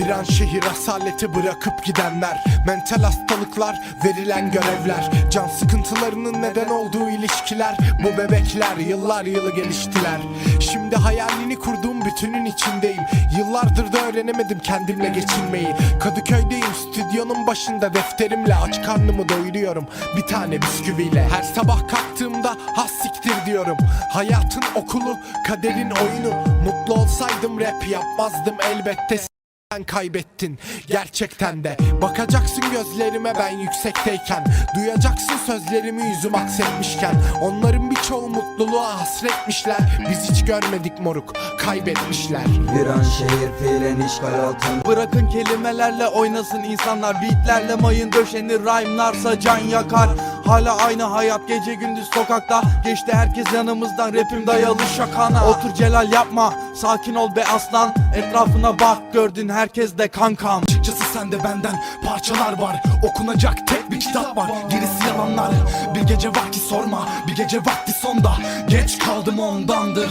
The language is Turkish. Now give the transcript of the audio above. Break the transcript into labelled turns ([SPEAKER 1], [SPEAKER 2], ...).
[SPEAKER 1] Viran şehir asaleti bırakıp gidenler. Mental hastalıklar verilen görevler. Can sıkıntılarının neden olduğu ilişkiler. Bu bebekler yıllar yılı geliştiler. Şimdi hayalini kurduğum bütünün içindeyim. Yıllardır da öğrenemedim kendimle geçinmeyi. Kadıköy'deyim stüdyonun başında defterimle Aç karnımı doyuruyorum. Bir tane bisküviyle. Her sabah kalktığımda has siktir diyorum. Hayatın okulu kaderin oyunu. Mutlu olsaydım rap yapmazdım elbette sen kaybettin. Gerçekten. De. Bakacaksın gözlerime ben yüksekteyken. Duyacaksın sözlerimi yüzüm aksetmişken Onların birçoğu mutluluğa hasretmişler. Biz hiç görmedik moruk. Kaybetmişler.
[SPEAKER 2] Bir an şehir fiilen işgal altında
[SPEAKER 3] Bırakın kelimelerle oynasın insanlar. Beatlerle mayın döşenir rhyme'larsa can yakar Hala aynı hayat gece gündüz sokakta. Geçti herkes yanımızdan rapim dayalı şakana. Otur Celal yapma sakin ol be aslan. Etrafına bak gördün herkes de kankam.
[SPEAKER 4] Açıkçası sende benden parçalar var. Okunacak tek bir kitap var. Gerisi yalanlar. Bir gece vakti sorma Bir gece vakti sonda. Geç kaldım ondandır